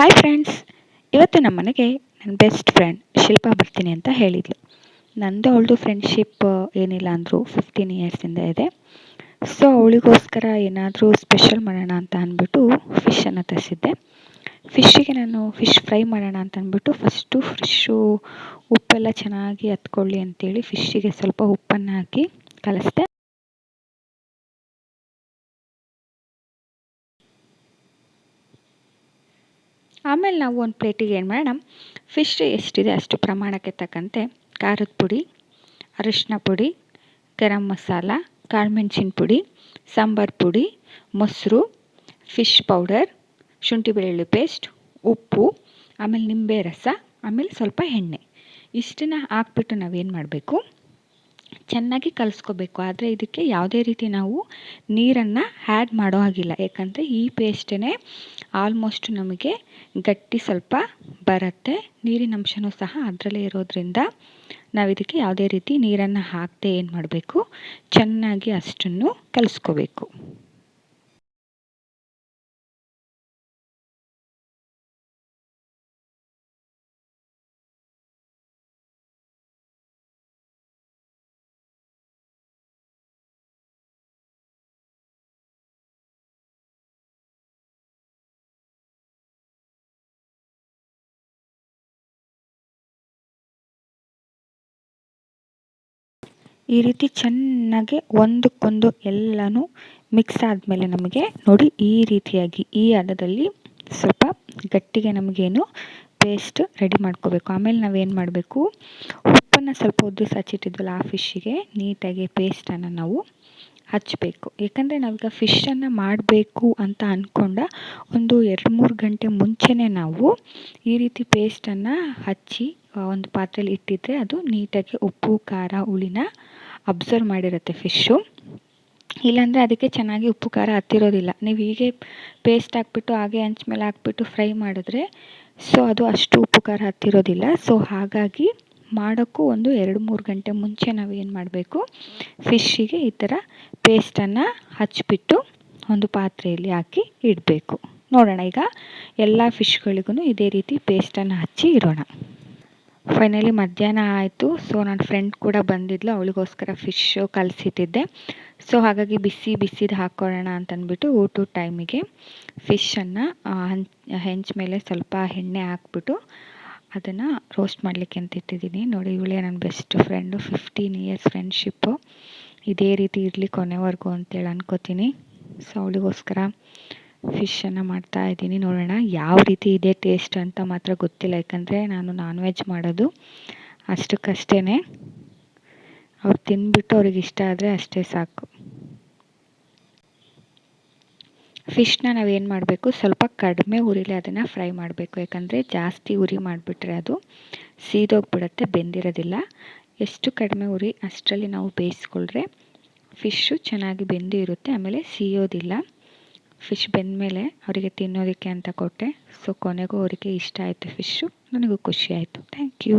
Hi friends ಇವತ್ತು ನಮ್ಮ ಮನೆಗೆ ನನ್ನ ಬೆಸ್ಟ್ ಫ್ರೆಂಡ್ ಶಿಲ್ಪಾ ಬರ್ತೀನಿ ಅಂತ ಹೇಳಿದ್ಲು. ನಂದು ಅವಳದು ಫ್ರೆಂಡ್ಶಿಪ್ ಏನಿಲ್ಲ ಅಂದರೂ ಫಿಫ್ಟೀನ್ ಇಯರ್ಸಿಂದ ಇದೆ ಸೊ ಅವಳಿಗೋಸ್ಕರ ಏನಾದರೂ ಸ್ಪೆಷಲ್ ಮಾಡೋಣ ಅಂತ ಅಂದ್ಬಿಟ್ಟು ಫಿಶನ್ನು ತರಿಸಿದ್ದೆ. ಫಿಶ್ಶಿಗೆ ನಾನು ಫಿಶ್ ಫ್ರೈ ಮಾಡೋಣ ಅಂತ ಅಂದ್ಬಿಟ್ಟು ಫಸ್ಟು ಫಿಶ್ಶು ಉಪ್ಪೆಲ್ಲ ಚೆನ್ನಾಗಿ ಹತ್ಕೊಳ್ಳಿ ಅಂತೇಳಿ ಫಿಶ್ಶಿಗೆ ಸ್ವಲ್ಪ ಉಪ್ಪನ್ನು ಹಾಕಿ ಕಲಿಸ್ದೆ. ಆಮೇಲೆ ನಾವು ಒಂದು ಪ್ಲೇಟಿಗೆ ಏನು ಮಾಡೋಣ? ಫಿಶ್ ಎಷ್ಟಿದೆ ಅಷ್ಟು ಪ್ರಮಾಣಕ್ಕೆ ತಕ್ಕಂತೆ. ಖಾರದ ಪುಡಿ, ಅರಿಶಿನ ಪುಡಿ, ಗರಂ ಮಸಾಲ, ಕಾಳುಮೆಣ್ಸಿನ ಪುಡಿ, ಸಾಂಬಾರು ಪುಡಿ, ಮೊಸರು ಫಿಶ್ ಪೌಡರ್ ಶುಂಠಿ ಬೆಳ್ಳುಳ್ಳಿ ಪೇಸ್ಟ್ ಉಪ್ಪು, ಆಮೇಲೆ ನಿಂಬೆ ರಸ, ಆಮೇಲೆ ಸ್ವಲ್ಪ ಎಣ್ಣೆ. ಇಷ್ಟನ್ನು ಹಾಕ್ಬಿಟ್ಟು ನಾವೇನು ಮಾಡಬೇಕು? ಚೆನ್ನಾಗಿ ಕಲಿಸ್ಕೋಬೇಕು. ಆದರೆ ಇದಕ್ಕೆ ಯಾವುದೇ ರೀತಿ ನಾವು ನೀರನ್ನು ಆ್ಯಡ್ ಮಾಡೋ ಹಾಗಿಲ್ಲ. ಯಾಕಂದರೆ ಈ ಪೇಸ್ಟೇ ಆಲ್ಮೋಸ್ಟ್ ನಮಗೆ ಗಟ್ಟಿ ಸ್ವಲ್ಪ ಬರುತ್ತೆ. ನೀರಿನ ಅಂಶನೂ ಸಹ ಅದರಲ್ಲೇ ಇರೋದ್ರಿಂದ ನಾವು ಇದಕ್ಕೆ ಯಾವುದೇ ರೀತಿ ನೀರನ್ನು ಹಾಕದೆ ಏನು ಮಾಡಬೇಕು? ಚೆನ್ನಾಗಿ ಅಷ್ಟನ್ನು ಕಲಿಸ್ಕೋಬೇಕು. ಈ ರೀತಿ ಚೆನ್ನಾಗಿ ಒಂದಕ್ಕೊಂದು ಎಲ್ಲನೂ ಮಿಕ್ಸ್ ಆದಮೇಲೆ ನಮಗೆ ನೋಡಿ ಈ ರೀತಿಯಾಗಿ ಈ ಹದದಲ್ಲಿ ಸ್ವಲ್ಪ ಗಟ್ಟಿಗೆ ನಮಗೇನು ಪೇಸ್ಟ್ ರೆಡಿ ಮಾಡ್ಕೋಬೇಕು. ಆಮೇಲೆ ನಾವೇನು ಮಾಡಬೇಕು? ಉಪ್ಪನ್ನು ಸ್ವಲ್ಪ ಉದ್ದಿಸಿ ಹಚ್ಚಿಟ್ಟಿದ್ವಲ್ಲ ಆ ಫಿಶ್ಶಿಗೆ ನೀಟಾಗಿ ಪೇಸ್ಟನ್ನು ನಾವು ಹಚ್ಚಬೇಕು ಏಕೆಂದರೆ ನಾವೀಗ ಫಿಶ್ಶನ್ನು ಮಾಡಬೇಕು ಅಂತ ಅಂದ್ಕೊಂಡ ಒಂದು ಎರಡು ಮೂರು ಗಂಟೆ ಮುಂಚೆನೇ ನಾವು ಈ ರೀತಿ ಪೇಸ್ಟನ್ನು ಹಚ್ಚಿ ಒಂದು ಪಾತ್ರೆಯಲ್ಲಿ ಇಟ್ಟಿದ್ದರೆ ಅದು ನೀಟಾಗಿ ಉಪ್ಪು, ಖಾರ, ಹುಳಿನ ಅಬ್ಸರ್ವ್ ಮಾಡಿರುತ್ತೆ ಫಿಶ್ಶು ಇಲ್ಲಾಂದರೆ ಅದಕ್ಕೆ ಚೆನ್ನಾಗಿ ಉಪ್ಪು, ಖಾರ ಹತ್ತಿರೋದಿಲ್ಲ. ನೀವು ಹೀಗೆ ಪೇಸ್ಟ್ ಹಾಕ್ಬಿಟ್ಟು, ಹಾಗೆ ಹಂಚ್ ಮೇಲೆ ಹಾಕ್ಬಿಟ್ಟು ಫ್ರೈ ಮಾಡಿದ್ರೆ ಸೊ ಅದು ಅಷ್ಟು ಉಪ್ಪು, ಖಾರ ಹತ್ತಿರೋದಿಲ್ಲ. ಸೊ ಹಾಗಾಗಿ ಮಾಡೋಕ್ಕೂ ಒಂದು ಎರಡು, ಮೂರು ಗಂಟೆ ಮುಂಚೆ ನಾವು ಏನು ಮಾಡಬೇಕು ಫಿಶ್ಶಿಗೆ ಈ ಥರ ಪೇಸ್ಟನ್ನು ಹಚ್ಚಿಬಿಟ್ಟು ಒಂದು ಪಾತ್ರೆಯಲ್ಲಿ ಹಾಕಿ ಇಡಬೇಕು. ನೋಡೋಣ ಈಗ ಎಲ್ಲ ಫಿಶ್ಗಳಿಗೂ ಇದೇ ರೀತಿ ಪೇಸ್ಟನ್ನು ಹಚ್ಚಿ ಇಡೋಣ. ಫೈನಲಿ ಮಧ್ಯಾಹ್ನ ಆಯಿತು. ಸೊ ನನ್ನ ಫ್ರೆಂಡ್ ಕೂಡ ಬಂದಿದ್ಲು. ಅವಳಿಗೋಸ್ಕರ ಫಿಶ್ಶು ಕಲಸಿಟ್ಟಿದ್ದೆ ಸೊ ಹಾಗಾಗಿ ಬಿಸಿ ಬಿಸಿದು ಹಾಕ್ಕೊಳ್ಳೋಣ ಅಂತಂದ್ಬಿಟ್ಟು ಊಟದ ಟೈಮಿಗೆ ಫಿಶನ್ನು ಹೆಂಚು ಮೇಲೆ ಸ್ವಲ್ಪ ಎಣ್ಣೆ ಹಾಕ್ಬಿಟ್ಟು ಅದನ್ನು ರೋಸ್ಟ್ ಮಾಡಲಿಕ್ಕೆ ಅಂತ ಇಟ್ಟಿದ್ದೀನಿ. ನೋಡಿ, ಇವಳೇ ನನ್ನ best friend fifteen years friendship ಇದೇ ರೀತಿ ಇರಲಿ ಕೊನೆವರೆಗೂ ಅಂತೇಳಿ ಅನ್ಕೋತೀನಿ. ಸೊ ಅವಳಿಗೋಸ್ಕರ ಫಿಶನ್ನು ಮಾಡ್ತಾ ಇದ್ದೀನಿ. ನೋಡೋಣ ಯಾವ ರೀತಿ ಇದೆ ಟೇಸ್ಟ್ ಅಂತ ಮಾತ್ರ ಗೊತ್ತಿಲ್ಲ. ಯಾಕಂದರೆ ನಾನು ನಾನ್ ವೆಜ್ ಮಾಡೋದು ಅಷ್ಟಕ್ಕಷ್ಟೇ ಅವ್ರು ತಿಂದ್ಬಿಟ್ಟು ಅವ್ರಿಗೆ ಇಷ್ಟ ಆದರೆ ಅಷ್ಟೇ ಸಾಕು. ಫಿಶ್ನ ನಾವೇನು ಮಾಡಬೇಕು? ಸ್ವಲ್ಪ ಕಡಿಮೆ ಉರಿಲಿ ಅದನ್ನು ಫ್ರೈ ಮಾಡಬೇಕು. ಯಾಕಂದರೆ ಜಾಸ್ತಿ ಉರಿ ಮಾಡಿಬಿಟ್ರೆ ಅದು ಸೀದೋಗ್ಬಿಡತ್ತೆ, ಬೆಂದಿರೋದಿಲ್ಲ. ಎಷ್ಟು ಕಡಿಮೆ ಉರಿ ಅಷ್ಟರಲ್ಲಿ ನಾವು ಬೇಯಿಸ್ಕೊಳ್ರೆ ಫಿಶ್ಶು ಚೆನ್ನಾಗಿ ಬೆಂದು ಇರುತ್ತೆ ಆಮೇಲೆ ಸಿಯೋದಿಲ್ಲ. ಫಿಶ್ ಬೆಂದಮೇಲೆ ಅವರಿಗೆ ತಿನ್ನೋದಕ್ಕೆ ಅಂತ ಕೊಟ್ಟೆ. ಸೊ ಕೊನೆಗೂ ಅವರಿಗೆ ಇಷ್ಟ ಆಯಿತು ಫಿಶ್ಶು ನನಗೂ ಖುಷಿ ಆಯಿತು. Thank you